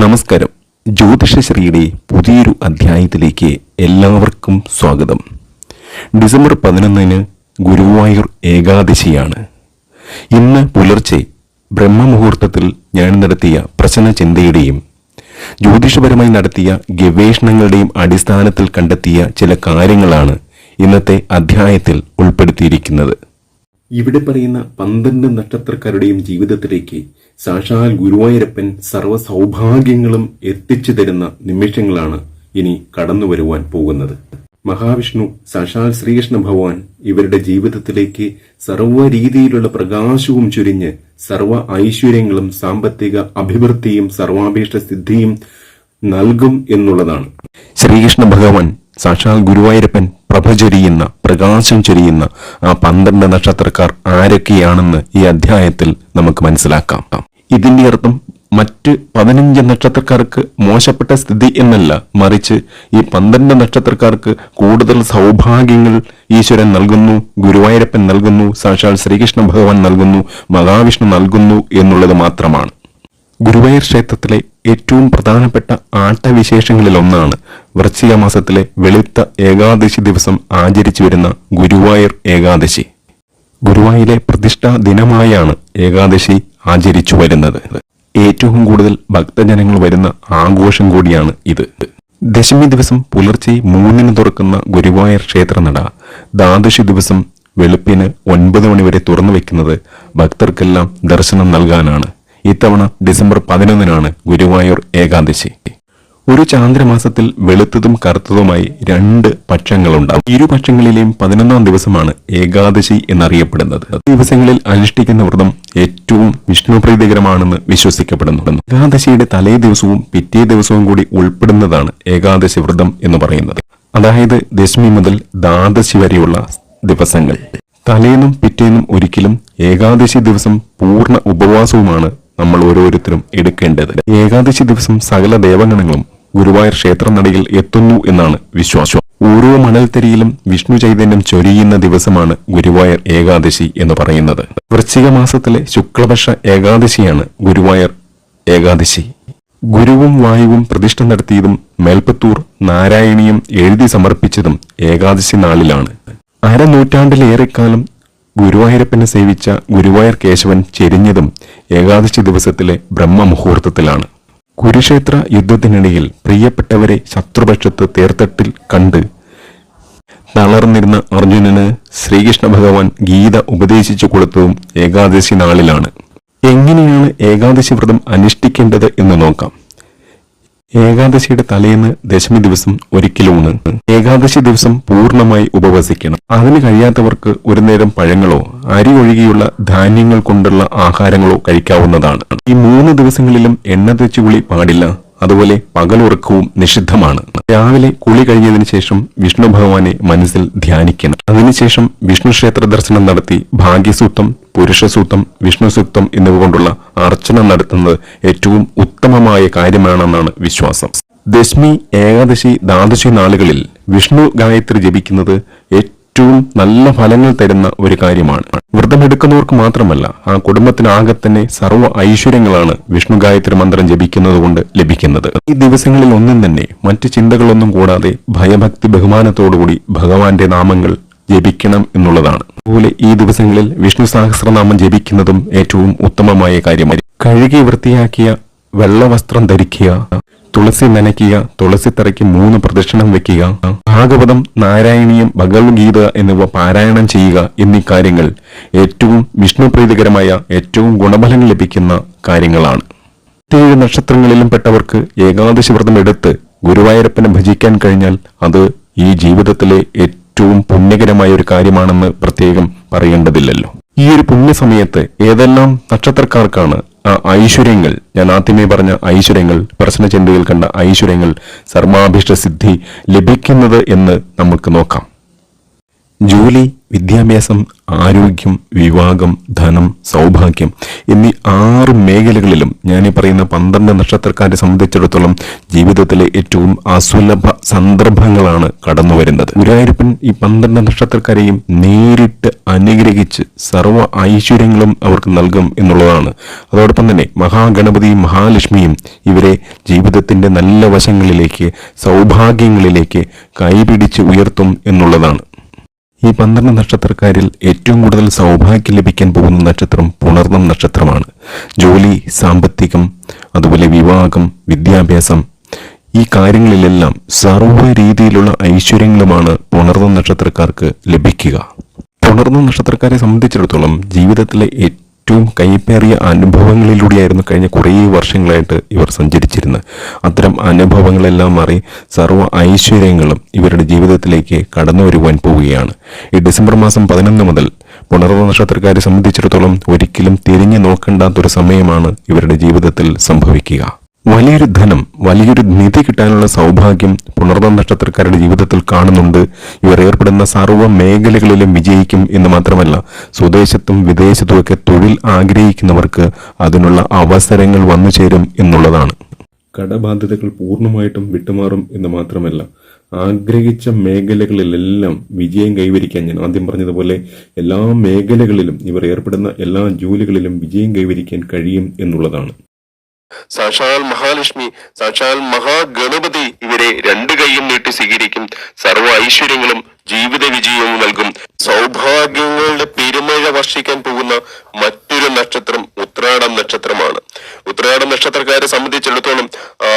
നമസ്കാരം. ജ്യോതിഷശ്രീയുടെ പുതിയൊരു അധ്യായത്തിലേക്ക് എല്ലാവർക്കും സ്വാഗതം. ഡിസംബർ പതിനൊന്നിന് ഗുരുവായൂർ ഏകാദശിയാണ്. ഇന്ന് പുലർച്ചെ ബ്രഹ്മമുഹൂർത്തത്തിൽ ഞാൻ നടത്തിയ പ്രശ്ന ചിന്തയുടെയും ജ്യോതിഷപരമായി നടത്തിയ ഗവേഷണങ്ങളുടെയും അടിസ്ഥാനത്തിൽ കണ്ടെത്തിയ ചില കാര്യങ്ങളാണ് ഇന്നത്തെ അധ്യായത്തിൽ ഉൾപ്പെടുത്തിയിരിക്കുന്നത്. ഇവിടെ പറയുന്ന പന്ത്രണ്ട് നക്ഷത്രക്കാരുടെയും ജീവിതത്തിലേക്ക് സാക്ഷാൽ ഗുരുവായൂരപ്പൻ സർവ സൗഭാഗ്യങ്ങളും എത്തിച്ചു തരുന്ന നിമിഷങ്ങളാണ് ഇനി കടന്നു വരുവാൻ പോകുന്നത്. മഹാവിഷ്ണു സാക്ഷാൽ ശ്രീകൃഷ്ണ ഭഗവാൻ ഇവരുടെ ജീവിതത്തിലേക്ക് സർവ രീതിയിലുള്ള പ്രകാശവും ചുരിഞ്ഞ് സർവ ഐശ്വര്യങ്ങളും സാമ്പത്തിക അഭിവൃദ്ധിയും സർവാഭീഷ്ട സിദ്ധിയും നൽകും എന്നുള്ളതാണ്. ശ്രീകൃഷ്ണ ഭഗവാൻ സാക്ഷാൽ ഗുരുവായൂരപ്പൻ പ്രഭ ചൊരിയുന്ന പ്രകാശം ചൊരിയുന്ന ആ പന്ത്രണ്ട് നക്ഷത്രക്കാർ ആരൊക്കെയാണെന്ന് ഈ അധ്യായത്തിൽ നമുക്ക് മനസ്സിലാക്കാം. ഇതിന്റെ അർത്ഥം മറ്റ് പതിനഞ്ച് നക്ഷത്രക്കാർക്ക് മോശപ്പെട്ട സ്ഥിതി എന്നല്ല മറിച്ച് ഈ പന്ത്രണ്ട് നക്ഷത്രക്കാർക്ക് കൂടുതൽ സൗഭാഗ്യങ്ങൾ ഈശ്വരൻ നൽകുന്നു ഗുരുവായൂരപ്പൻ നൽകുന്നു സാക്ഷാൽ ശ്രീകൃഷ്ണ ഭഗവാൻ നൽകുന്നു മഹാവിഷ്ണു നൽകുന്നു എന്നുള്ളത് മാത്രമാണ്. ഗുരുവായൂർ ക്ഷേത്രത്തിലെ ഏറ്റവും പ്രധാനപ്പെട്ട ആട്ടവിശേഷങ്ങളിലൊന്നാണ് വൃശ്ചിക മാസത്തിലെ വെളുത്ത ഏകാദശി ദിവസം ആചരിച്ചു വരുന്ന ഗുരുവായൂർ ഏകാദശി. ഗുരുവായൂരിലെ പ്രതിഷ്ഠാ ദിനമായാണ് ഏകാദശി ആചരിച്ചു വരുന്നത്. ഏറ്റവും കൂടുതൽ ഭക്തജനങ്ങൾ വരുന്ന ആഘോഷം കൂടിയാണ് ഇത്. ദശമി ദിവസം പുലർച്ചെ മൂന്നിന് തുറക്കുന്ന ഗുരുവായൂർ ക്ഷേത്രനട ദ്വാദശി ദിവസം വെളുപ്പിന് ഒൻപത് മണിവരെ തുറന്നു വെക്കുന്നത് ഭക്തർക്കെല്ലാം ദർശനം നൽകാനാണ്. ഇത്തവണ ഡിസംബർ പതിനൊന്നിനാണ് ഗുരുവായൂർ ഏകാദശി ഒരു ചാന്ദ്രമാസത്തിൽ വെളുത്തതും കറുത്തതുമായി രണ്ട് പക്ഷങ്ങളുണ്ടാവും. ഇരു പക്ഷങ്ങളിലെയും പതിനൊന്നാം ദിവസമാണ് ഏകാദശി എന്നറിയപ്പെടുന്നത്. ദിവസങ്ങളിൽ അനുഷ്ഠിക്കുന്ന വ്രതം ഏറ്റവും വിഷ്ണുപ്രീതികരമാണെന്ന് വിശ്വസിക്കപ്പെടുന്നു ഏകാദശിയുടെ തലേ ദിവസവും പിറ്റേ ദിവസവും കൂടി ഉൾപ്പെടുന്നതാണ് ഏകാദശി വ്രതം എന്ന് പറയുന്നത്. അതായത് ദശമി മുതൽ ദ്വാദശി വരെയുള്ള ദിവസങ്ങൾ. തലേന്നും പിറ്റേന്നും ഒരിക്കലും ഏകാദശി ദിവസം പൂർണ ഉപവാസവുമാണ് നമ്മൾ ഓരോരുത്തരും എടുക്കേണ്ടത്. ഏകാദശി ദിവസം സകല ദേവഗണങ്ങളും ഗുരുവായൂർ ക്ഷേത്രനടയിൽ എത്തുന്നു എന്നാണ് വിശ്വാസം. ഓരോ മണൽത്തരിയിലും വിഷ്ണു ചൈതന്യം ചൊരിയുന്ന ദിവസമാണ് ഗുരുവായൂർ ഏകാദശി എന്ന് പറയുന്നത്. വൃശ്ചിക മാസത്തിലെ ശുക്ലപക്ഷ ഏകാദശിയാണ് ഗുരുവായൂർ ഏകാദശി. ഗുരുവും വായുവും പ്രതിഷ്ഠ നടത്തിയതും മേൽപ്പത്തൂർ നാരായണീയം എഴുതി സമർപ്പിച്ചതും ഏകാദശി നാളിലാണ്. അരനൂറ്റാണ്ടിലേറെക്കാലം ഗുരുവായൂരപ്പനെ സേവിച്ച ഗുരുവായൂർ കേശവൻ ചെരിഞ്ഞതും ഏകാദശി ദിവസത്തിലെ ബ്രഹ്മമുഹൂർത്തത്തിലാണ്. കുരുക്ഷേത്ര യുദ്ധത്തിനിടയിൽ പ്രിയപ്പെട്ടവരെ ശത്രുപക്ഷത്ത് തേർത്തട്ടിൽ കണ്ട് തളർന്നിരുന്ന അർജുനന് ശ്രീകൃഷ്ണ ഭഗവാൻ ഗീത ഉപദേശിച്ചു കൊടുത്തതും ഏകാദശി നാളിലാണ്. എങ്ങനെയാണ് ഏകാദശി വ്രതം അനുഷ്ഠിക്കേണ്ടത് എന്ന് നോക്കാം. ഏകാദശിയുടെ തലേന്ന് ദശമി ദിവസം ഒരിക്കലൂണ് ഏകാദശി ദിവസം പൂർണമായി ഉപവസിക്കണം. അതിന് കഴിയാത്തവർക്ക് ഒരു നേരം പഴങ്ങളോ അരി ഒഴികെയുള്ള ധാന്യങ്ങൾ കൊണ്ടുള്ള ആഹാരങ്ങളോ കഴിക്കാവുന്നതാണ്. ഈ മൂന്ന് ദിവസങ്ങളിലും എണ്ണ തെച്ചുകുളി പാടില്ല. അതുപോലെ പകലുറക്കവും നിഷിദ്ധമാണ്. രാവിലെ കുളി കഴിഞ്ഞതിന് ശേഷം വിഷ്ണു ഭഗവാനെ മനസ്സിൽ ധ്യാനിക്കണം. അതിനുശേഷം വിഷ്ണു ക്ഷേത്ര ദർശനം നടത്തി ഭാഗ്യസൂക്തം പുരുഷസൂക്തം വിഷ്ണുസൂക്തം എന്നിവ കൊണ്ടുള്ള അർച്ചന നടത്തുന്നത് ഏറ്റവും ഉത്തമമായ കാര്യമാണെന്നാണ് വിശ്വാസം. ദശമി ഏകാദശി ദ്വാദശി നാളുകളിൽ വിഷ്ണു ഗായത്രി ജപിക്കുന്നത് ഏറ്റവും നല്ല ഫലങ്ങൾ തരുന്ന ഒരു കാര്യമാണ്. വ്രതമെടുക്കുന്നവർക്ക് മാത്രമല്ല ആ കുടുംബത്തിനാകെ തന്നെ സർവ ഐശ്വര്യങ്ങളാണ് വിഷ്ണു ഗായത്രി മന്ത്രം ജപിക്കുന്നത് കൊണ്ട് ലഭിക്കുന്നത്. ഈ ദിവസങ്ങളിൽ ഒന്നും തന്നെ മറ്റു ചിന്തകളൊന്നും കൂടാതെ ഭയഭക്തി ബഹുമാനത്തോടുകൂടി ഭഗവാന്റെ നാമങ്ങൾ ജപിക്കണം എന്നുള്ളതാണ്. അതുപോലെ ഈ ദിവസങ്ങളിൽ വിഷ്ണു സഹസ്രനാമം ജപിക്കുന്നതും ഏറ്റവും ഉത്തമമായ കാര്യമായി കഴുകി വൃത്തിയാക്കിയ വെള്ളവസ്ത്രം ധരിക്കുക തുളസി നനയ്ക്കുക തുളസി തറയ്ക്ക് മൂന്ന് പ്രദക്ഷിണം വെക്കുക ഭാഗവതം നാരായണീയം ഭഗവത്ഗീത എന്നിവ പാരായണം ചെയ്യുക എന്നീ കാര്യങ്ങൾ ഏറ്റവും വിഷ്ണുപ്രീതികരമായ ഏറ്റവും ഗുണഫലങ്ങൾ ലഭിക്കുന്ന കാര്യങ്ങളാണ്. ഏഴ് നക്ഷത്രങ്ങളിലും പെട്ടവർക്ക് ഏകാദശി വ്രതം എടുത്ത് ഗുരുവായൂരപ്പനെ ഭജിക്കാൻ കഴിഞ്ഞാൽ അത് ഈ ജീവിതത്തിലെ ഏറ്റവും പുണ്യകരമായ ഒരു കാര്യമാണെന്ന് പ്രത്യേകം പറയേണ്ടതില്ലല്ലോ. ഈ ഒരു പുണ്യസമയത്ത് ഏതെല്ലാം നക്ഷത്രക്കാർക്കാണ് ഐശ്വര്യങ്ങൾ. ഞാൻ ആദ്യമേ പറഞ്ഞ ഐശ്വര്യങ്ങൾ പ്രശ്നചിന്തയിൽ കണ്ട ഐശ്വര്യങ്ങൾ സർമാഭിഷ്ട സിദ്ധി ലഭിക്കുന്നത് എന്ന് നമുക്ക് നോക്കാം. ജോലി വിദ്യാഭ്യാസം ആരോഗ്യം വിവാഹം ധനം സൗഭാഗ്യം എന്നീ ആറ് മേഖലകളിലും ഞാൻ ഈ പറയുന്ന പന്ത്രണ്ട് നക്ഷത്രക്കാരെ സംബന്ധിച്ചിടത്തോളം ജീവിതത്തിലെ ഏറ്റവും അസുലഭ സന്ദർഭങ്ങളാണ് കടന്നു വരുന്നത് ഗുരുവായൂരപ്പൻ ഈ പന്ത്രണ്ട് നക്ഷത്രക്കാരെയും നേരിട്ട് അനുഗ്രഹിച്ച് സർവ ഐശ്വര്യങ്ങളും അവർക്ക് നൽകും എന്നുള്ളതാണ്. അതോടൊപ്പം തന്നെ മഹാഗണപതിയും മഹാലക്ഷ്മിയും ഇവരെ ജീവിതത്തിന്റെ നല്ല വശങ്ങളിലേക്ക് സൗഭാഗ്യങ്ങളിലേക്ക് കൈപിടിച്ച് ഉയർത്തും എന്നുള്ളതാണ്. ഈ പന്ത്രണ്ട് നക്ഷത്രക്കാരിൽ ഏറ്റവും കൂടുതൽ സൗഭാഗ്യം ലഭിക്കാൻ പോകുന്ന നക്ഷത്രം പുണർന്നം നക്ഷത്രമാണ്. ജോലി സാമ്പത്തികം അതുപോലെ വിവാഹം വിദ്യാഭ്യാസം ഈ കാര്യങ്ങളിലെല്ലാം സർവ രീതിയിലുള്ള ഐശ്വര്യങ്ങളുമാണ് പുണർന്ന നക്ഷത്രക്കാർക്ക് ലഭിക്കുക. പുണർന്ന നക്ഷത്രക്കാരെ സംബന്ധിച്ചിടത്തോളം ജീവിതത്തിലെ ഏറ്റവും കൈപ്പേറിയ അനുഭവങ്ങളിലൂടെയായിരുന്നു കഴിഞ്ഞ കുറേ വർഷങ്ങളായിട്ട് ഇവർ സഞ്ചരിച്ചിരുന്നത്. അത്തരം അനുഭവങ്ങളെല്ലാം മാറി സർവ ഐശ്വര്യങ്ങളും ഇവരുടെ ജീവിതത്തിലേക്ക് കടന്നു വരുവാൻ പോവുകയാണ്. ഈ ഡിസംബർ മാസം പതിനൊന്ന് മുതൽ പുണർവ നക്ഷത്രക്കാരെ സംബന്ധിച്ചിടത്തോളം ഒരിക്കലും തിരിഞ്ഞു നോക്കേണ്ടാത്തൊരു സമയമാണ് ഇവരുടെ ജീവിതത്തിൽ സംഭവിക്കുക. വലിയൊരു ധനം വലിയൊരു നിധി കിട്ടാനുള്ള സൗഭാഗ്യം പുണർന്ന നക്ഷത്രക്കാരുടെ ജീവിതത്തിൽ കാണുന്നുണ്ട്. ഇവർ ഏർപ്പെടുന്ന സർവ മേഖലകളിലും വിജയിക്കും എന്ന് മാത്രമല്ല സ്വദേശത്തും വിദേശത്തുമൊക്കെ തൊഴിൽ ആഗ്രഹിക്കുന്നവർക്ക് അതിനുള്ള അവസരങ്ങൾ വന്നു ചേരും എന്നുള്ളതാണ്. കടബാധ്യതകൾ പൂർണമായിട്ടും വിട്ടുമാറും എന്ന് മാത്രമല്ല ആഗ്രഹിച്ച മേഖലകളിലെല്ലാം വിജയം കൈവരിക്കാൻ ഞാൻ ആദ്യം പറഞ്ഞതുപോലെ എല്ലാ മേഖലകളിലും ഇവർ ഏർപ്പെടുന്ന എല്ലാ ജോലികളിലും വിജയം കൈവരിക്കാൻ കഴിയും എന്നുള്ളതാണ്. സാക്ഷാൽ മഹാലക്ഷ്മി സാക്ഷാൽ മഹാഗണപതി ഇവരെ രണ്ട് കൈയും നീട്ടി സ്വീകരിക്കും. സർവ ഐശ്വര്യങ്ങളും ജീവിത വിജയവും നൽകും. സൗഭാഗ്യങ്ങളുടെ പെരുമഴ വർഷിക്കാൻ പോകുന്ന മറ്റൊരു നക്ഷത്രം ഉത്രാടം നക്ഷത്രമാണ്. ഉത്രാടം നക്ഷത്രക്കാരെ സംബന്ധിച്ചിടത്തോളം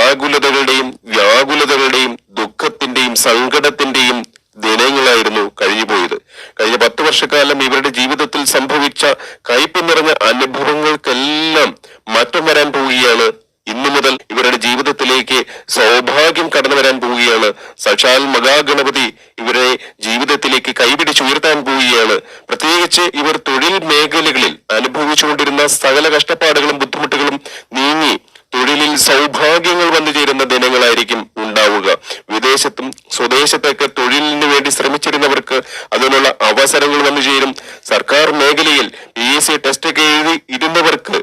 ആകുലതകളുടെയും വ്യാകുലതകളുടെയും ദുഃഖത്തിന്റെയും സങ്കടത്തിന്റെയും ദിനങ്ങളായിരുന്നു കഴിഞ്ഞുപോയത്. കഴിഞ്ഞ പത്ത് വർഷക്കാലം ഇവരുടെ ജീവിതത്തിൽ സംഭവിച്ച കയ്പ് നിറഞ്ഞ അനുഭവങ്ങൾക്കെല്ലാം മാറ്റം വരാൻ പോവുകയാണ്. ഇന്നു മുതൽ ഇവരുടെ ജീവിതത്തിലേക്ക് സൗഭാഗ്യം കടന്നു വരാൻ പോവുകയാണ്. സാക്ഷാൽ മഹാഗണപതി ഇവരെ ജീവിതത്തിലേക്ക് കൈപിടിച്ചുയർത്താൻ പോവുകയാണ്. പ്രത്യേകിച്ച് ഇവർ തൊഴിൽ മേഖലകളിൽ അനുഭവിച്ചുകൊണ്ടിരുന്ന സകല കഷ്ടപ്പാടുകളും ബുദ്ധിമുട്ടുകളും നീങ്ങി തൊഴിലിൽ സൗഭാഗ്യങ്ങൾ വന്നു ചേരുന്ന ദിനങ്ങളായിരിക്കും ഉണ്ടാവുക. വിദേശത്തും സ്വദേശത്തൊക്കെ തൊഴിലിന് വേണ്ടി ശ്രമിച്ചിരുന്നവർക്ക് അതിനുള്ള അവസരങ്ങൾ വന്നു ചേരും. സർക്കാർ മേഖലയിൽ പി എസ് സി ടെസ്റ്റ് ഒക്കെ എഴുതി ഇരുന്നവർക്ക്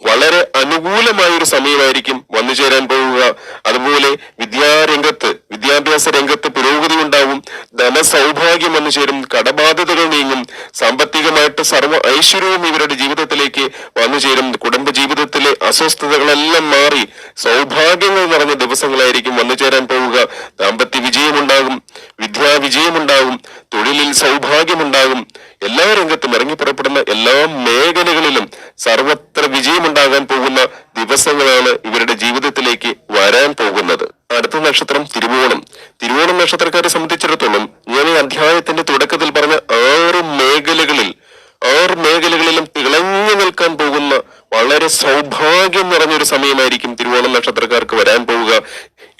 വളരെ അനുകൂലമായ ഒരു സമയമായിരിക്കും വന്നു ചേരാൻ പോവുക അതുപോലെ വിദ്യാരംഗത്ത് വിദ്യാഭ്യാസ രംഗത്ത് പുരോഗതി ഉണ്ടാവും. ധനസൗഭാഗ്യം വന്നു ചേരും കടബാധ്യതകൾ നീങ്ങും. സാമ്പത്തികമായിട്ട് സർവ ഐശ്വര്യവും ഇവരുടെ ജീവിതത്തിലേക്ക് വന്നു ചേരും. കുടുംബ ജീവിതത്തിലെ അസ്വസ്ഥതകളെല്ലാം മാറി സൗഭാഗ്യങ്ങൾ നിറഞ്ഞ ദിവസങ്ങളായിരിക്കും വന്നു ചേരാൻ പോവുക ദാമ്പത്യ വിജയമുണ്ടാകും വിദ്യാവിജയമുണ്ടാകും തൊഴിലിൽ സൗഭാഗ്യമുണ്ടാകും. എല്ലാ രംഗത്തും ഇറങ്ങിപ്പുറപ്പെടുന്ന എല്ലാ മേഖലകളിലും സർവത്ര വിജയമുണ്ടാകാൻ പോകുന്ന ദിവസങ്ങളാണ് ഇവരുടെ ജീവിതത്തിലേക്ക് വരാൻ പോകുന്നത്. അടുത്ത നക്ഷത്രം തിരുവോണം. തിരുവോണം നക്ഷത്രക്കാരെ സംബന്ധിച്ചിടത്തോളം ഞാൻ ഈ അധ്യായത്തിന്റെ തുടക്കത്തിൽ പറഞ്ഞ ആറ് മേഖലകളിൽ ആറ് മേഖലകളിലും തിളങ്ങി നിൽക്കാൻ പോകുന്ന വളരെ സൗഭാഗ്യം നിറഞ്ഞൊരു സമയമായിരിക്കും തിരുവോണം നക്ഷത്രക്കാർക്ക് വരാൻ പോവുക.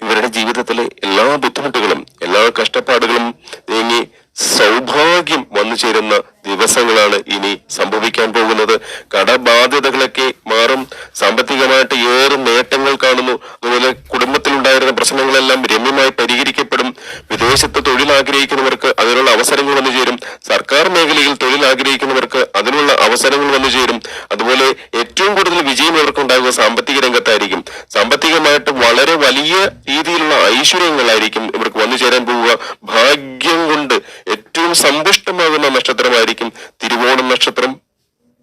ഇവരുടെ ജീവിതത്തിലെ എല്ലാ ബുദ്ധിമുട്ടുകളും എല്ലാ കഷ്ടപ്പാടുകളും നീങ്ങി സൗഭാഗ്യം വന്നു ചേരുന്ന ദിവസങ്ങളാണ് ഇനി സംഭവിക്കാൻ പോകുന്നത്. കടബാധ്യതകളൊക്കെ മാറും. സാമ്പത്തികമായിട്ട് ഏറെ നേട്ടങ്ങൾ കാണുന്നു. അതുപോലെ കുടുംബത്തിലുണ്ടായിരുന്ന പ്രശ്നങ്ങളെല്ലാം രമ്യമായി പരിഹരിക്കപ്പെടും വിദേശത്ത് തൊഴിൽ ആഗ്രഹിക്കുന്നവർക്ക് അതിനുള്ള അവസരങ്ങൾ വന്നു ചേരും. സർക്കാർ മേഖലയിൽ തൊഴിൽ ആഗ്രഹിക്കുന്നവർക്ക് അതിനുള്ള അവസരങ്ങൾ വന്നു ചേരും. അതുപോലെ ഏറ്റവും കൂടുതൽ വിജയം ഇവർക്കുണ്ടാകുക സാമ്പത്തിക രംഗത്തായിരിക്കും. സാമ്പത്തികമായിട്ട് വളരെ വലിയ രീതിയിലുള്ള ഐശ്വര്യങ്ങളായിരിക്കും ഇവർക്ക് വന്നു ചേരാൻ പോവുക. ഭാഗ്യം കൊണ്ട് ഏറ്റവും സമ്പുഷ്ടമാകുന്ന നക്ഷത്രമായിരിക്കും തിരുവോണം നക്ഷത്രം.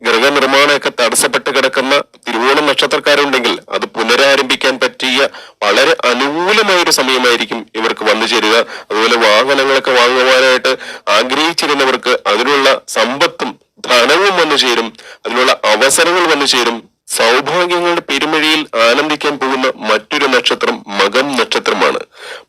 ഗൃഹനിർമ്മാണമൊക്കെ തടസ്സപ്പെട്ട് കിടക്കുന്ന തിരുവോണം നക്ഷത്രക്കാരുണ്ടെങ്കിൽ അത് പുനരാരംഭിക്കാൻ പറ്റിയ വളരെ അനുകൂലമായ ഒരു സമയമായിരിക്കും ഇവർക്ക് വന്നു ചേരുക. അതുപോലെ വാഹനങ്ങളൊക്കെ വാങ്ങുവാനായിട്ട് ആഗ്രഹിച്ചിരുന്നവർക്ക് അതിനുള്ള സമ്പത്തും ധനവും വന്നു ചേരും. അതിനുള്ള അവസരങ്ങൾ വന്നു ചേരും. സൗഭാഗ്യങ്ങളുടെ പെരുമഴയിൽ ആനന്ദിക്കാൻ പോകുന്ന മറ്റൊരു നക്ഷത്രം മകം നക്ഷത്രമാണ്.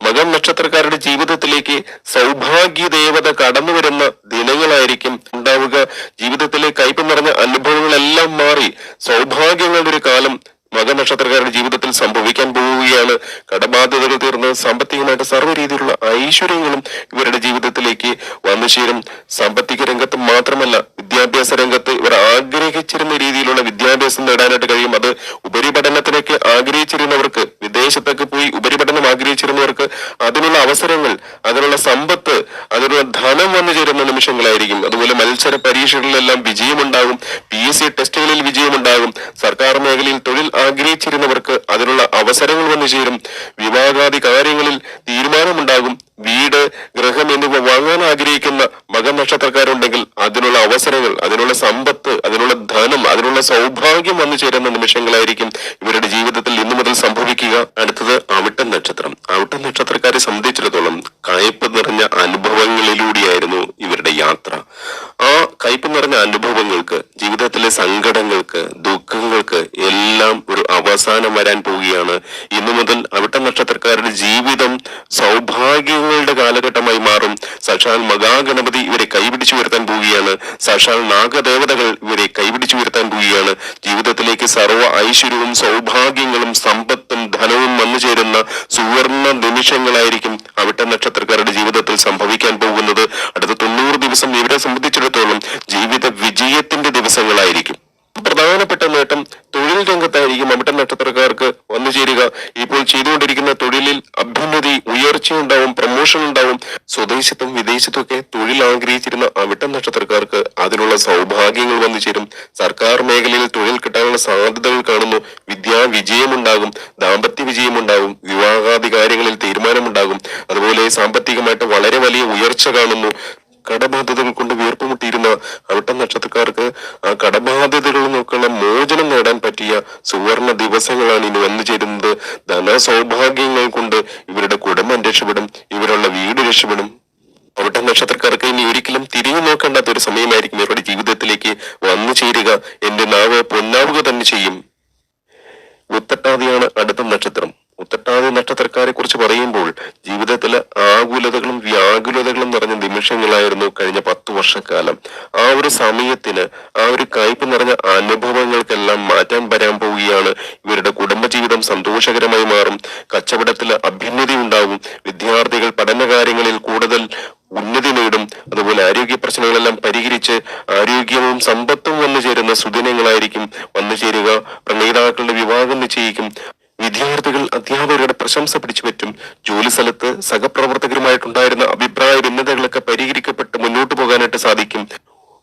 മകം നക്ഷത്രക്കാരുടെ ജീവിതത്തിലേക്ക് സൗഭാഗ്യ ദേവത കടന്നു വരുന്ന ദിനങ്ങളായിരിക്കും ഉണ്ടാവുക. ജീവിതത്തിലെ കയ്പ് നിറഞ്ഞ അനുഭവങ്ങളെല്ലാം മാറി സൗഭാഗ്യങ്ങളുടെ ഒരു കാലം മകനക്ഷത്രക്കാരുടെ ജീവിതത്തിൽ സംഭവിക്കാൻ പോവുകയാണ്. കടബാധ്യതകൾ തീർന്ന് സാമ്പത്തികമായിട്ട് സർവ രീതിയിലുള്ള ഐശ്വര്യങ്ങളും ഇവരുടെ ജീവിതത്തിലേക്ക് വന്നു സാമ്പത്തിക രംഗത്ത് മാത്രമല്ല വിദ്യാഭ്യാസ രംഗത്ത് ഇവർ ആഗ്രഹിച്ചിരുന്ന രീതിയിലുള്ള വിദ്യാഭ്യാസം നേടാനായിട്ട് കഴിയും. അത് ഉപരിപഠനത്തിനൊക്കെ ആഗ്രഹിച്ചിരുന്നവർക്ക് വിദേശത്തൊക്കെ പോയി ഉപരിപഠനം ആഗ്രഹിച്ചിരുന്നവർക്ക് അതിനുള്ള അവസരങ്ങൾ അതിനുള്ള സമ്പത്ത് അതിനുള്ള ധനം വന്നു ചേരുന്ന നിമിഷങ്ങൾ അവസരങ്ങൾ വന്നു ചേരും വിവാഹാദി കാര്യങ്ങളിൽ തീരുമാനമുണ്ടാകും. വീട് ഗൃഹം എന്നിവ വാങ്ങാൻ ആഗ്രഹിക്കുന്ന മകൻ നക്ഷത്രക്കാരുണ്ടെങ്കിൽ അതിനുള്ള അവസരങ്ങൾ അതിനുള്ള സമ്പത്ത് അതിനുള്ള ധനം അതിനുള്ള സൗഭാഗ്യം വന്നു ചേരുന്ന നിമിഷങ്ങളായിരിക്കും ഇവരുടെ ജീവിതത്തിൽ ഇന്നു മുതൽ സംഭവിക്കുക. അടുത്തത് അവിട്ടൻ നക്ഷത്രം. അവിട്ടൻ നക്ഷത്രക്കാരെ സംബന്ധിച്ചിടത്തോളം കയ്പ് നിറഞ്ഞ അനുഭവങ്ങളിലൂടെയായിരുന്നു ഇവരുടെ യാത്ര. ആ കയ്പ് നിറഞ്ഞ അനുഭവങ്ങൾക്ക് ജീവിതത്തിലെ സങ്കടങ്ങൾക്ക് ദുഃഖങ്ങൾക്ക് എല്ലാം അവസാനം വരാൻ പോവുകയാണ്. ഇന്നു മുതൽ അവിട്ട നക്ഷത്രക്കാരുടെ ജീവിതം സൗഭാഗ്യങ്ങളുടെ കാലഘട്ടമായി മാറും. സാക്ഷാൽ മഹാഗണപതി ഇവരെ കൈപിടിച്ചു ഉയർത്താൻ പോവുകയാണ്. സാക്ഷാൽ നാഗദേവതകൾ ഇവരെ കൈപിടിച്ചു ഉയർത്താൻ പോവുകയാണ്. ജീവിതത്തിലേക്ക് സർവ ഐശ്വര്യവും സൗഭാഗ്യങ്ങളും സമ്പത്തും ധനവും വന്നു ചേരുന്ന സുവർണ നിമിഷങ്ങളായിരിക്കും അവിട്ട നക്ഷത്രക്കാരുടെ ജീവിതത്തിൽ സംഭവിക്കാൻ പോകുന്നത്. അടുത്ത തൊണ്ണൂറ് ദിവസം ഇവരെ സംബന്ധിച്ചിടത്തോളം ജീവിത വിജയത്തിന്റെ ദിവസങ്ങളായിരിക്കും. പ്രധാനപ്പെട്ട നേട്ടം തൊഴിൽ രംഗത്തായിരിക്കും അമിട്ട നക്ഷത്രക്കാർക്ക് വന്നു ചേരുക. ഇപ്പോൾ ചെയ്തുകൊണ്ടിരിക്കുന്ന തൊഴിലിൽ അഭ്യുന്നതി ഉയർച്ചയുണ്ടാവും പ്രമോഷൻ ഉണ്ടാവും. സ്വദേശത്തും വിദേശത്തും ഒക്കെ തൊഴിൽ ആഗ്രഹിച്ചിരുന്ന അമിട്ട നക്ഷത്രക്കാർക്ക് അതിനുള്ള സൗഭാഗ്യങ്ങൾ വന്നു ചേരും. സർക്കാർ മേഖലയിൽ തൊഴിൽ കിട്ടാനുള്ള സാധ്യതകൾ കാണുന്നു. വിദ്യാ വിജയമുണ്ടാകും ദാമ്പത്യ വിജയമുണ്ടാകും വിവാഹാദി കാര്യങ്ങളിൽ തീരുമാനമുണ്ടാകും. അതുപോലെ സാമ്പത്തികമായിട്ട് വളരെ വലിയ ഉയർച്ച കാണുന്നു. കടബാധ്യതകൾ കൊണ്ട് വീർപ്പുമുട്ടിയിരുന്ന അവിട്ട നക്ഷത്രക്കാർക്ക് ആ കടബാധ്യതകളിൽ നിന്നൊക്കെയുള്ള മോചനം നേടാൻ പറ്റിയ സുവർണ ദിവസങ്ങളാണ് ഇനി വന്നു ചേരുന്നത്. ധന സൗഭാഗ്യങ്ങൾ കൊണ്ട് ഇവരുടെ കുടുംബം രക്ഷപ്പെടും ഇവരുള്ള വീട് രക്ഷപ്പെടും. അവിടെ നക്ഷത്രക്കാർക്ക് ഇനി ഒരിക്കലും തിരിഞ്ഞു നോക്കേണ്ടാത്ത ഒരു സമയമായിരിക്കും ഇവരുടെ ജീവിതത്തിലേക്ക് വന്നു ചേരുക. എന്റെ നാവ് പൊന്നാവുക തന്നെ ചെയ്യും. ഉത്തട്ടാതിയാണ് അടുത്ത നക്ഷത്രം. ഉത്തട്ടാതി നക്ഷത്രക്കാരെ കുറിച്ച് പറയുമ്പോൾ ജീവിതത്തിലെ ആകുലതകളും വ്യാകുലതകളും നിറഞ്ഞ നിമിഷങ്ങളായിരുന്നു കഴിഞ്ഞ പത്തു വർഷക്കാലം. ആ ഒരു സമയത്തിന് ആ ഒരു കയ്പ് നിറഞ്ഞ അനുഭവങ്ങൾക്കെല്ലാം മാറ്റാൻ വരാൻ പോവുകയാണ്. ഇവരുടെ കുടുംബജീവിതം സന്തോഷകരമായി മാറും. കച്ചവടത്തിൽ അഭ്യുന്നതി ഉണ്ടാവും. വിദ്യാർത്ഥികൾ പഠനകാര്യങ്ങളിൽ കൂടുതൽ ഉന്നതി നേടും. അതുപോലെ ആരോഗ്യ പ്രശ്നങ്ങളെല്ലാം പരിഹരിച്ച് ആരോഗ്യവും സമ്പത്തും വന്നു ചേരുന്ന സുദിനങ്ങളായിരിക്കും വന്നു ചേരുക. പ്രണയിതാക്കളുടെ വിവാഹം നിശ്ചയിക്കും. വിദ്യാർത്ഥികൾ അധ്യാപകരുടെ പ്രശംസ പിടിച്ചുപറ്റും ജോലി സ്ഥലത്ത് സഹപ്രവർത്തകരുമായിട്ടുണ്ടായിരുന്ന അഭിപ്രായ ഭിന്നതകളൊക്കെ പരിഹരിക്കപ്പെട്ട് മുന്നോട്ട് പോകാനായിട്ട് സാധിക്കും.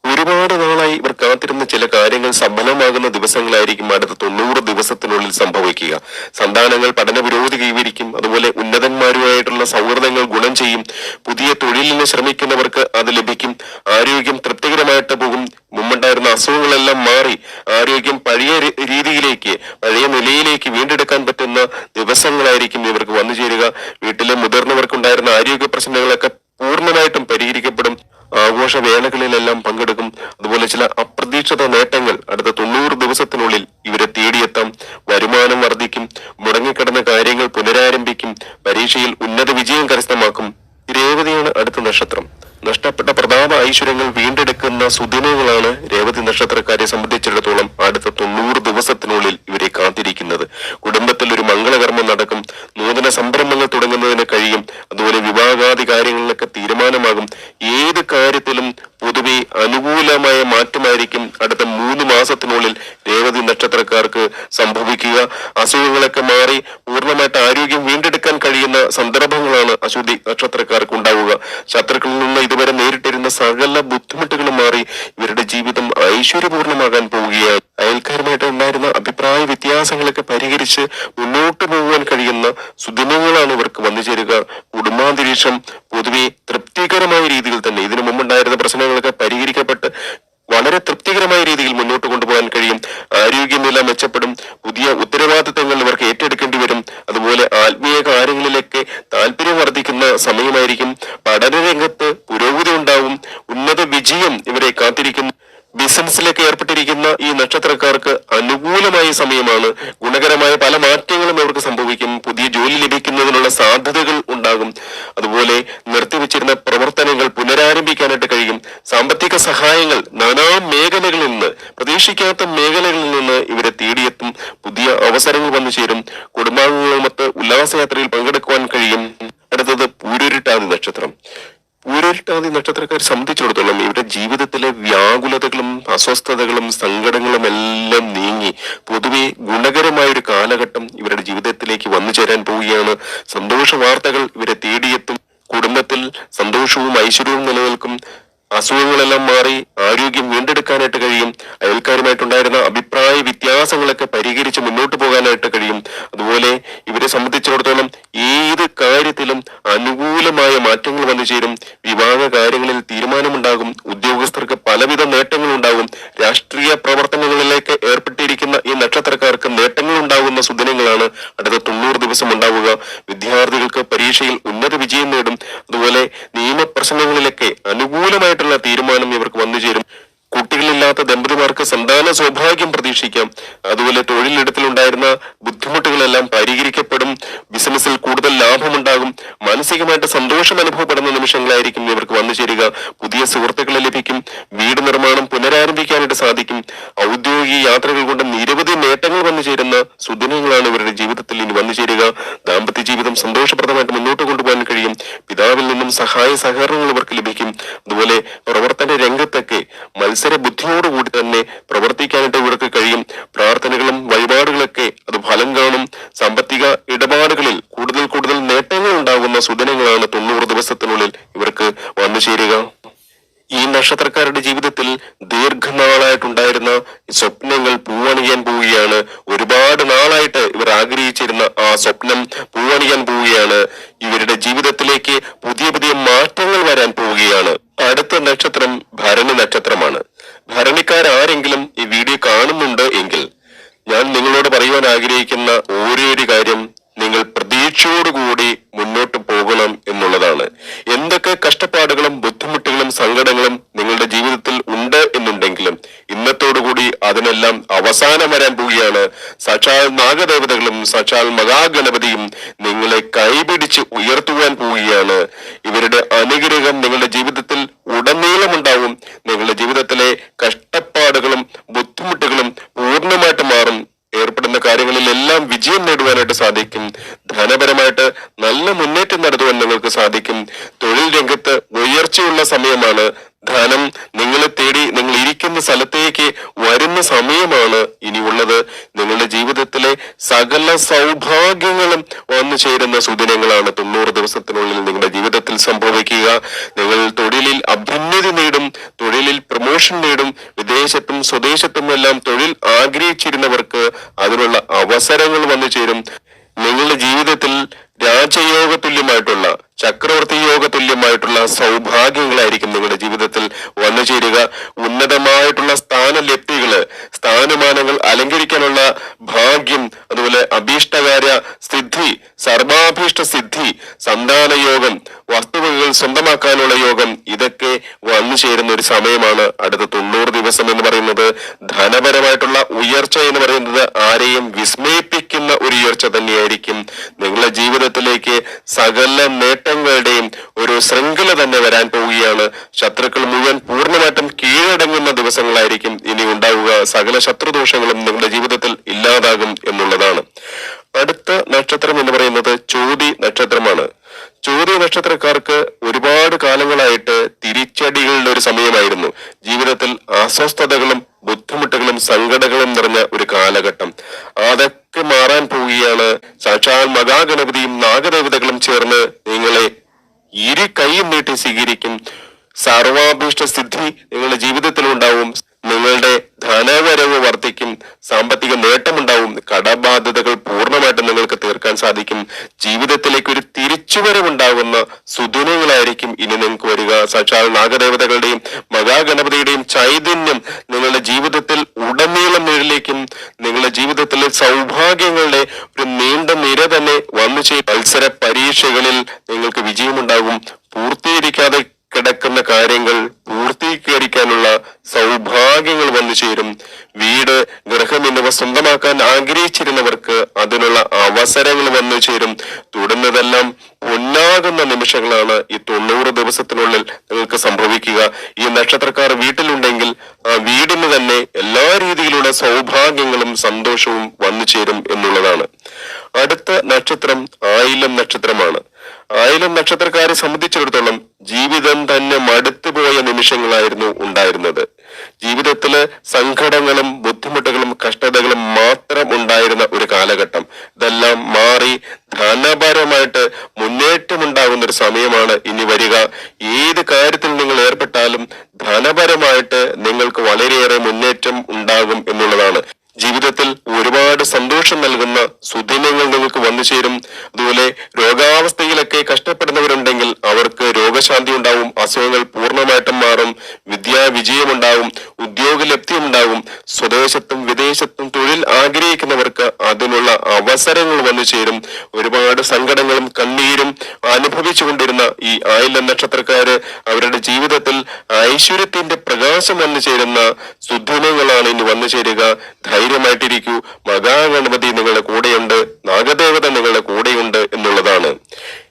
ഒരുപാട് നാളായി ഇവർ കാത്തിരുന്ന ചില കാര്യങ്ങൾ സഫലമാകുന്ന ദിവസങ്ങളായിരിക്കും അടുത്ത തൊണ്ണൂറ് ദിവസത്തിനുള്ളിൽ സംഭവിക്കുക. സന്താനങ്ങൾ പഠന വിരോധി കൈവരിക്കും. അതുപോലെ ഉന്നതന്മാരുമായിട്ടുള്ള സൗഹൃദങ്ങൾ ഗുണം ചെയ്യും. പുതിയ തൊഴിലിന് ശ്രമിക്കുന്നവർക്ക് അത് ലഭിക്കും. ആരോഗ്യം തൃപ്തികരമായിട്ട് പോകും. മുമ്പുണ്ടായിരുന്ന അസുഖങ്ങളെല്ലാം മാറി ആരോഗ്യം പഴയ രീതിയിലേക്ക് പഴയ നിലയിലേക്ക് വീണ്ടെടുക്കാൻ പറ്റുന്ന ദിവസങ്ങളായിരിക്കും ഇവർക്ക് വന്നു ചേരുക വീട്ടിലെ മുതിർന്നവർക്കുണ്ടായിരുന്ന ആരോഗ്യ പ്രശ്നങ്ങളൊക്കെ പൂർണമായിട്ടും പരിഹരിക്കപ്പെടും. ആഘോഷവേളകളിലെല്ലാം പങ്കെടുക്കും. അതുപോലെ ചില അപ്രതീക്ഷിത നേട്ടങ്ങൾ അടുത്ത തൊണ്ണൂറ് ദിവസത്തിനുള്ളിൽ ഇവരെ തേടിയെത്താം. വരുമാനം വർദ്ധിക്കും. മുടങ്ങിക്കിടന്ന കാര്യങ്ങൾ പുനരാരംഭിക്കും. പരീക്ഷയിൽ ഉന്നത വിജയം കരസ്ഥമാക്കും. രേവതിയാണ് അടുത്ത നക്ഷത്രം. നഷ്ടപ്പെട്ട പ്രതാപ ഐശ്വര്യങ്ങൾ വീണ്ടെടുക്കുന്ന സുദിനങ്ങളാണ് രേവതി നക്ഷത്രക്കാരെ സംബന്ധിച്ചിടത്തോളം അടുത്ത തൊണ്ണൂറ് ദിവസത്തിനുള്ളിൽ ഇവരെ കാത്തിരിക്കുന്നത്. കുടുംബത്തിൽ ഒരു മംഗളകർമ്മം നടക്കും. നൂതന സംരംഭങ്ങൾ തുടങ്ങുന്നതിന് കഴിയും. അതുപോലെ വിവാഹാദി കാര്യങ്ങളിലൊക്കെ തീരുമാനമാകും ഏത് കാര്യത്തിലും പൊതുവെ അനുകൂലമായ മാറ്റമായിരിക്കും അടുത്ത മൂന്ന് മാസത്തിനുള്ളിൽ രേവതി നക്ഷത്രക്കാർക്ക് സംഭവിക്കുക അസുഖങ്ങളൊക്കെ മാറി പൂർണമായിട്ട് ആരോഗ്യം വീണ്ടെടുക്കാൻ കഴിയുന്ന സന്ദർഭങ്ങളാണ് അശുദ്ധി നക്ഷത്രക്കാർക്ക് ഉണ്ടാവുക ശത്രുക്കളിൽ നിന്ന് ഇതുവരെ നേരിട്ടിരുന്ന സകല ബുദ്ധിമുട്ടുകളും മാറി ഇവരുടെ ജീവിതം ഐശ്വര്യപൂർണമാകാൻ പോവുകയാണ് അയൽക്കാരുമായിട്ട് ഉണ്ടായിരുന്ന അഭിപ്രായ വ്യത്യാസങ്ങളൊക്കെ പരിഹരിച്ച് മുന്നോട്ട് പോകുവാൻ കഴിയുന്ന സുദിനങ്ങളാണ് ഇവർക്ക് വന്നു ചേരുക കുടുംബാന്തരീക്ഷം പൊതുവെ തൃപ്തികരമായ രീതിയിൽ തന്നെ ഇതിനു മുമ്പുണ്ടായിരുന്ന പ്രശ്നങ്ങളൊക്കെ പരിഹരിക്കപ്പെട്ട് വളരെ തൃപ്തികരമായ രീതിയിൽ മുന്നോട്ട് കൊണ്ടുപോകാൻ കഴിയും ആരോഗ്യനില മെച്ചപ്പെടും പുതിയ ഉത്തരവാദിത്തങ്ങൾ ഇവർക്ക് ഏറ്റെടുക്കേണ്ടി വരും അതുപോലെ ആത്മീയ കാര്യങ്ങളിലൊക്കെ താല്പര്യം വർദ്ധിക്കുന്ന സമയമായിരിക്കും പഠനരംഗത്ത് പുരോഗതി ഉണ്ടാവും ഉന്നത വിജയം ഇവരെ കാത്തിരിക്കുന്നു ബിസിനസ്സിലേക്ക് ഏർപ്പെട്ടിരിക്കുന്ന ഈ നക്ഷത്രക്കാർക്ക് അനുകൂലമായ സമയമാണ് ഗുണകരമായ പല മാറ്റങ്ങളും അവർക്ക് സംഭവിക്കും പുതിയ ജോലി ലഭിക്കുന്നതിനുള്ള സാധ്യതകൾ ഉണ്ടാകും അതുപോലെ നിർത്തിവെച്ചിരുന്ന പ്രവർത്തനങ്ങൾ പുനരാരംഭിക്കാനായിട്ട് കഴിയും സാമ്പത്തിക സഹായങ്ങൾ നാനാ മേഖലകളിൽ നിന്ന് പ്രതീക്ഷിക്കാത്ത മേഖലകളിൽ നിന്ന് ഇവരെ തേടിയെത്തും പുതിയ അവസരങ്ങൾ വന്നു ചേരും കുടുംബാംഗങ്ങളുമൊത്ത് ഉല്ലാസയാത്രയിൽ പങ്കെടുക്കുവാൻ കഴിയും അടുത്തത് പൂരുരുട്ടാതി നക്ഷത്രം. ഉരുട്ടാതി നക്ഷത്രക്കാർ സംബന്ധിച്ചിടത്തോളം ഇവരുടെ ജീവിതത്തിലെ വ്യാകുലതകളും അസ്വസ്ഥതകളും സങ്കടങ്ങളും എല്ലാം നീങ്ങി പൊതുവെ ഗുണകരമായ ഒരു കാലഘട്ടം ഇവരുടെ ജീവിതത്തിലേക്ക് വന്നു ചേരാൻ പോവുകയാണ്. സന്തോഷ വാർത്തകൾ ഇവരെ തേടിയെത്തും. കുടുംബത്തിൽ സന്തോഷവും ഐശ്വര്യവും നിലനിൽക്കും. അസുഖങ്ങളെല്ലാം മാറി ആരോഗ്യം വീണ്ടെടുക്കാനായിട്ട് കഴിയും. അയൽക്കാരുമായിട്ടുണ്ടായിരുന്ന അഭിപ്രായ വ്യത്യാസങ്ങളൊക്കെ പരിഹരിച്ച് മുന്നോട്ട് പോകാനായിട്ട് കഴിയും. അതുപോലെ ഇവരെ സംബന്ധിച്ചിടത്തോളം ഏത് കാര്യത്തിലും അനുകൂലമായ മാറ്റങ്ങൾ വന്നു ചേരും. വിവാഹ കാര്യങ്ങളിൽ തീരുമാനമുണ്ടാകും. ഉദ്യോഗസ്ഥർക്ക് പലവിധ നേട്ടങ്ങളുണ്ടാകും. രാഷ്ട്രീയ പ്രവർത്തനങ്ങളിലേക്ക് ഏർപ്പെട്ടിരിക്കുന്ന ഈ നക്ഷത്രക്കാർക്ക് നേട്ടങ്ങൾ ഉണ്ടാകുന്ന സുദിനങ്ങളാണ് അടുത്ത തൊണ്ണൂറ് ദിവസം ഉണ്ടാവുക വിദ്യാർത്ഥികൾക്ക് പരീക്ഷയിൽ ഉന്നത വിജയം നേടും അതുപോലെ നിയമപ്രശ്നങ്ങളിലൊക്കെ അനുകൂലമായിട്ടുള്ള തീരുമാനം ഇവർക്ക് വന്നു ചേരും കുട്ടികളില്ലാത്ത ദമ്പതിമാർക്ക് സന്താന സൗഭാഗ്യം പ്രതീക്ഷിക്കാം അതുപോലെ തൊഴിലിടത്തിലുണ്ടായിരുന്ന ബുദ്ധിമുട്ടുകളെല്ലാം പരിഹരിക്കപ്പെടും ബിസിനസ്സിൽ കൂടുതൽ ലാഭമുണ്ടാകും മാനസികമായിട്ട് സന്തോഷം അനുഭവപ്പെടുന്ന നിമിഷങ്ങളായിരിക്കും ഇവർക്ക് വന്നു ചേരുക പുതിയ സുഹൃത്തുക്കളെ ലഭിക്കും വീട് നിർമ്മാണം പുനരാരംഭിക്കാനായിട്ട് സാധിക്കും ഔദ്യോഗിക യാത്രകൾ കൊണ്ട് നിരവധി നേട്ടങ്ങൾ വന്നു ചേരുന്ന സുദിനങ്ങളാണ് ഇവരുടെ ജീവിതത്തിൽ ഇനി വന്നു ചേരുക ദാമ്പത്യ ജീവിതം സന്തോഷപ്രദമായിട്ട് മുന്നോട്ട് കൊണ്ടുപോകാൻ കഴിയും പിതാവിൽ നിന്നും സഹായ സഹകരണങ്ങൾ ഇവർക്ക് ലഭിക്കും അതുപോലെ പ്രവർത്തന രംഗത്തൊക്കെ മത്സര ബുദ്ധിയോടുകൂടി തന്നെ പ്രവർത്തിക്കാനായിട്ട് ഇവർക്ക് കഴിയും. പ്രാർത്ഥനകളും വഴിപാടുകളൊക്കെ അത് ഫലം കാണും സാമ്പത്തിക ഇടപാടുകളിൽ കൂടുതൽ കൂടുതൽ നേട്ടങ്ങൾ ഉണ്ടാകുന്ന സുദിനങ്ങളാണ് തൊണ്ണൂറ് ദിവസത്തിനുള്ളിൽ ഇവർക്ക് വന്നു ചേരുക ഈ നക്ഷത്രക്കാരുടെ ജീവിതത്തിൽ ദീർഘനാളായിട്ടുണ്ടായിരുന്ന സ്വപ്നങ്ങൾ പൂവണിയാൻ പോവുകയാണ് ഒരുപാട് നാളായിട്ട് ഇവർ ആഗ്രഹിച്ചിരുന്ന ആ സ്വപ്നം പൂവണിയാൻ പോവുകയാണ് ഇവരുടെ ജീവിതത്തിലേക്ക് പുതിയ പുതിയ മാറ്റങ്ങൾ വരാൻ പോവുകയാണ് അടുത്ത നക്ഷത്രം ഭരണി നക്ഷത്രമാണ് ഭരണിക്കാരാരെങ്കിലും ഈ വീഡിയോ കാണുന്നുണ്ട് എങ്കിൽ ഞാൻ നിങ്ങളോട് പറയുവാൻ ആഗ്രഹിക്കുന്ന ഒരേ ഒരു കാര്യം നിങ്ങൾ പ്രതീക്ഷയോടുകൂടി മുന്നോട്ട് പോകണം എന്നുള്ളതാണ് എന്തൊക്കെ കഷ്ടപ്പാടുകളും ബുദ്ധിമുട്ടുകളും സങ്കടങ്ങളും നിങ്ങളുടെ ജീവിതത്തിൽ ഉണ്ട് എന്നുണ്ടെങ്കിലും ഇന്നത്തോടുകൂടി അതിനെല്ലാം അവസാനം വരാൻ പോവുകയാണ്. സാക്ഷാൽ നാഗദേവതകളും സാക്ഷാൽ മഹാഗണപതിയും നിങ്ങളെ കൈപിടിച്ച് ഉയർത്തുവാൻ പോവുകയാണ്. ഇവരുടെ അനുഗ്രഹം നിങ്ങളുടെ ജീവിതത്തിൽ ഉടനീളം ഉണ്ടാവും. നിങ്ങളുടെ ജീവിതത്തിലെ കഷ്ടപ്പാടുകളും ബുദ്ധിമുട്ടുകളും പൂർണമായിട്ട് മാറും. ഏർപ്പെടുന്ന കാര്യങ്ങളിലെല്ലാം വിജയം നേടുവാനായിട്ട് സാധിക്കും. ധനപരമായിട്ട് നല്ല മുന്നേറ്റം നടത്തുവാൻ നിങ്ങൾക്ക് സാധിക്കും. തൊഴിൽ രംഗത്ത് ഉയർച്ചയുള്ള സമയമാണ് ധനം നിങ്ങളെ തേടി നിങ്ങൾ ഇരിക്കുന്ന സ്ഥലത്തേക്ക് വരുന്ന സമയമാണ് ഇനിയുള്ളത്. നിങ്ങളുടെ ജീവിതത്തിലെ സകല സൗഭാഗ്യങ്ങളും വന്നു ചേരുന്ന സുദിനങ്ങളാണ്. തൊണ്ണൂറ് ദിവസത്തിനുള്ളിൽ നിങ്ങളുടെ ജീവിതത്തിൽ സംഭവിക്കുക. നിങ്ങൾ തൊഴിലിൽ അഭ്യുന്നതി നേടും തൊഴിലിൽ പ്രൊമോഷൻ നേടും. വിദേശത്തും സ്വദേശത്തും എല്ലാം തൊഴിൽ ആഗ്രഹിച്ചിരുന്നവർക്ക് അതിനുള്ള അവസരങ്ങൾ വന്നു ചേരും. നിങ്ങളുടെ ജീവിതത്തിൽ രാജയോഗ തുല്യമായിട്ടുള്ള ചക്രവർത്തി യോഗ തുല്യമായിട്ടുള്ള സൗഭാഗ്യങ്ങളായിരിക്കും നിങ്ങളുടെ ജീവിതത്തിൽ വന്നു ചേരുക. ഉന്നതമായിട്ടുള്ള സ്ഥാനലബ്ധികൾ സ്ഥാനമാനങ്ങൾ അലങ്കരിക്കാനുള്ള ഭാഗ്യം അതുപോലെ അഭീഷ്ടകാര്യ സിദ്ധി സർവാഭീഷ്ട സിദ്ധി സന്താന യോഗം വസ്തുവകകൾ സ്വന്തമാക്കാനുള്ള യോഗം ഇതൊക്കെ വന്നു ചേരുന്ന ഒരു സമയമാണ്. അടുത്ത തൊണ്ണൂറ് ദിവസം എന്ന് പറയുന്നത് ധനപരമായിട്ടുള്ള ഉയർച്ച എന്ന് പറയുന്നത് ആരെയും വിസ്മയിപ്പിക്കുന്ന ഒരു ഉയർച്ച തന്നെയായിരിക്കും. നിങ്ങളുടെ ജീവിതത്തിലേക്ക് സകല നേട്ടങ്ങളുടെയും ഒരു ശൃംഖല തന്നെ വരാൻ പോവുകയാണ്. ശത്രുക്കൾ മുഴുവൻ പൂർണമായിട്ടും കീഴടങ്ങുന്ന ദിവസങ്ങളായിരിക്കും ഇനി ഉണ്ടാവുക. സകല ശത്രുദോഷങ്ങളും നിങ്ങളുടെ ജീവിതത്തിൽ ഇല്ലാതാകും എന്നുള്ളതാണ്. അടുത്ത നക്ഷത്രം എന്ന് പറയുന്നത് ചോതി നക്ഷത്രമാണ്. ചോതി നക്ഷത്രക്കാർക്ക് ഒരുപാട് കാലങ്ങളായിട്ട് തിരിച്ചടികളുടെ ഒരു സമയമായിരുന്നു. ജീവിതത്തിൽ അസ്വസ്ഥതകളും ബുദ്ധിമുട്ടുകളും സങ്കടങ്ങളും നിറഞ്ഞ ഒരു കാലഘട്ടം. അതൊക്കെ മാറാൻ പോവുകയാണ് സാക്ഷാൽ മഹാഗണപതിയും നാഗദേവതകളും ചേർന്ന് നിങ്ങളെ ഇരു കൈയും നീട്ടി സ്വീകരിക്കും. സർവാഭീഷ്ട സിദ്ധി നിങ്ങളുടെ ജീവിതത്തിൽ ഉണ്ടാവും നിങ്ങളുടെ ധനവരവ് വർദ്ധിക്കും. സാമ്പത്തിക നേട്ടമുണ്ടാവും. കടബാധ്യതകൾ പൂർണമായിട്ടും നിങ്ങൾക്ക് തീർക്കാൻ സാധിക്കും. ഒരു തിരിച്ചുവരവുണ്ടാകുന്ന സുദിനങ്ങളായിരിക്കും ഇനി നിങ്ങൾക്ക് വരിക. സാക്ഷാൽ നാഗദേവതകളുടെയും മഹാഗണപതിയുടെയും ചൈതന്യം നിങ്ങളുടെ ജീവിതത്തിൽ ഉടനീളം നിഴലേക്കും നിങ്ങളുടെ ജീവിതത്തിലെ സൗഭാഗ്യങ്ങളുടെ ഒരു നീണ്ട നിര തന്നെ വന്നു ചെയ്യും മത്സര പരീക്ഷകളിൽ നിങ്ങൾക്ക് വിജയമുണ്ടാകും. പൂർത്തീകരിക്കാതെ കിടക്കുന്ന കാര്യങ്ങൾ പൂർത്തീകരിക്കാനുള്ള സൗഭാഗ്യങ്ങൾ വന്നു ചേരും. വീട് ഗൃഹം എന്നിവ സ്വന്തമാക്കാൻ ആഗ്രഹിച്ചിരുന്നവർക്ക് അതിനുള്ള അവസരങ്ങൾ വന്നു ചേരും. തുടർന്നതെല്ലാം പൊന്നാകുന്ന നിമിഷങ്ങളാണ് ഈ തൊണ്ണൂറ് ദിവസത്തിനുള്ളിൽ നിങ്ങൾക്ക് സംഭവിക്കുക. ഈ നക്ഷത്രക്കാർ വീട്ടിലുണ്ടെങ്കിൽ ആ വീടിന് തന്നെ എല്ലാ രീതിയിലുള്ള സൗഭാഗ്യങ്ങളും സന്തോഷവും വന്നു ചേരും എന്നുള്ളതാണ്. അടുത്ത നക്ഷത്രം ആയിലം നക്ഷത്രമാണ്. ആയിലം നക്ഷത്രക്കാരെ സംബന്ധിച്ചിടത്തോളം ജീവിതം തന്നെ മടുത്തുപോയ നിമിഷങ്ങളായിരുന്നു ഉണ്ടായിരുന്നത്. ജീവിതത്തിലെ സങ്കടങ്ങളും ബുദ്ധിമുട്ടുകളും കഷ്ടതകളും മാത്രം ഉണ്ടായിരുന്ന ഒരു കാലഘട്ടം. ഇതെല്ലാം മാറി ധനപരമായിട്ട് മുന്നേറ്റമുണ്ടാകുന്ന ഒരു സമയമാണ് ഇനി വരിക. ഏത് കാര്യത്തിൽ നിങ്ങൾ ഏർപ്പെട്ടാലും ധനപരമായിട്ട് നിങ്ങൾക്ക് വളരെയേറെ മുന്നേറ്റം ഉണ്ടാകും എന്നുള്ളതാണ്. ജീവിതത്തിൽ ഒരുപാട് സന്തോഷം നൽകുന്ന സുദിനങ്ങൾ നിങ്ങൾക്ക് വന്നു ചേരും. അതുപോലെ രോഗാവസ്ഥയിലൊക്കെ കഷ്ടപ്പെടുന്നവരുണ്ടെങ്കിൽ അവർക്ക് രോഗശാന്തി ഉണ്ടാവും അസുഖങ്ങൾ പൂർണമായിട്ടും മാറും വിദ്യാ വിജയമുണ്ടാവും ഉദ്യോഗലബ്ധി ഉണ്ടാവും സ്വദേശത്തും വിദേശത്തും തൊഴിൽ ആഗ്രഹിക്കുന്നവർക്ക് അതിനുള്ള അവസരങ്ങൾ വന്നു ചേരും. ഒരുപാട് സങ്കടങ്ങളും കണ്ണീരും അനുഭവിച്ചു കൊണ്ടിരുന്ന ഈ ആയില നക്ഷത്രക്കാര് അവരുടെ ജീവിതത്തിൽ ഐശ്വര്യത്തിന്റെ പ്രകാശം വന്നു ചേരുന്ന സുദിനങ്ങളാണ് ഇനി വന്നു ചേരുക. ധൈര്യമായിട്ടിരിക്കൂ. മഹാഗണപതി നിങ്ങളുടെ കൂടെയുണ്ട്. നാഗദേവത നിങ്ങളുടെ കൂടെയുണ്ട് എന്നുള്ളതാണ്.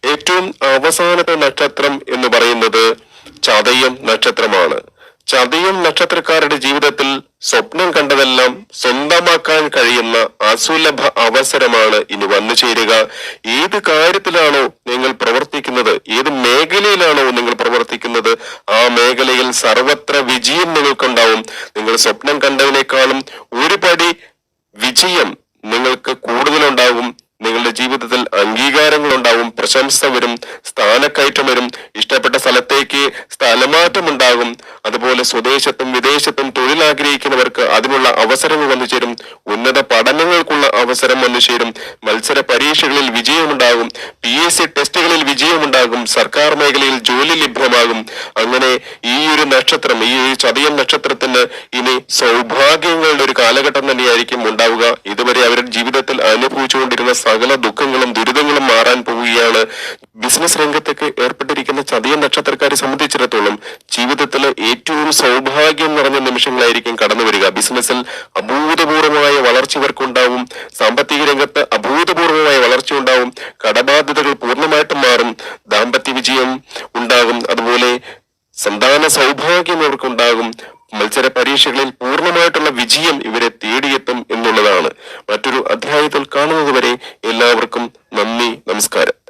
ഏറ്റവും അവസാനത്തെ നക്ഷത്രം എന്ന് പറയുന്നത് ചതയം നക്ഷത്രമാണ്. ചതയം നക്ഷത്രക്കാരുടെ ജീവിതത്തിൽ സ്വപ്നം കണ്ടതെല്ലാം സ്വന്തമാക്കാൻ കഴിയുന്ന അസുലഭ അവസരമാണ് ഇനി വന്നു ചേരുക. ഏത് കാര്യത്തിലാണോ നിങ്ങൾ പ്രവർത്തിക്കുന്നത് ഏത് മേഖലയിലാണോ നിങ്ങൾ പ്രവർത്തിക്കുന്നത് ആ മേഖലയിൽ സർവത്ര വിജയം നിങ്ങൾക്കുണ്ടാവും. നിങ്ങൾ സ്വപ്നം കണ്ടതിനേക്കാളും ഒരു പടി വിജയം നിങ്ങൾക്ക് കൂടുതലുണ്ടാകും നിങ്ങളുടെ ജീവിതത്തിൽ അംഗീകാരങ്ങൾ ഉണ്ടാവും പ്രശംസ വരും സ്ഥാനക്കയറ്റം വരും ഇഷ്ടപ്പെട്ട സ്ഥലത്തേക്ക് സ്ഥലമാറ്റം ഉണ്ടാകും. അതുപോലെ സ്വദേശത്തും വിദേശത്തും തൊഴിൽ ആഗ്രഹിക്കുന്നവർക്ക് അതിനുള്ള അവസരങ്ങൾ വന്നു ചേരും. ഉന്നത പഠനങ്ങൾക്കുള്ള അവസരം വന്നു ചേരും. മത്സര പരീക്ഷകളിൽ വിജയമുണ്ടാകും. പി എസ് സി ടെസ്റ്റുകളിൽ വിജയമുണ്ടാകും. സർക്കാർ മേഖലയിൽ ജോലി ലഭ്യമാകും. അങ്ങനെ ഈ ഒരു നക്ഷത്രം ഈ ഒരു ചതയം നക്ഷത്രത്തിന് ഇനി സൗഭാഗ്യങ്ങളുടെ ഒരു കാലഘട്ടം തന്നെയായിരിക്കും ഉണ്ടാവുക. ഇതുവരെ അവരുടെ ജീവിതത്തിൽ അനുഭവിച്ചുകൊണ്ടിരുന്ന സകല ദുഃഖങ്ങളും ദുരിതങ്ങളും മാറാൻ പോവുകയാണ്. ബിസിനസ് രംഗത്തേക്ക് ഏർപ്പെട്ടിരിക്കുന്ന ചതയ നക്ഷത്രക്കാരെ സംബന്ധിച്ചിടത്തോളം ജീവിതത്തിലെ ഏറ്റവും സൗഭാഗ്യം നിറഞ്ഞ നിമിഷങ്ങളായിരിക്കും കടന്നു വരിക. ബിസിനസ്സിൽ അഭൂതപൂർവമായ വളർച്ച ഇവർക്കുണ്ടാവും. സാമ്പത്തിക രംഗത്ത് അഭൂതപൂർവമായ വളർച്ച ഉണ്ടാവും. കടബാധ്യതകൾ പൂർണമായിട്ടും മാറും. ദാമ്പത്യ വിജയം ഉണ്ടാകും. അതുപോലെ സന്താന സൗഭാഗ്യം ഇവർക്കുണ്ടാകും. മത്സര പരീക്ഷകളിൽ പൂർണമായിട്ടുള്ള വിജയം ഇവരെ തേടിയെത്തും എന്നുള്ളതാണ്. മറ്റൊരു അധ്യായത്തിൽ കാണുന്നതുവരെ എല്ലാവർക്കും നന്ദി നമസ്കാരം.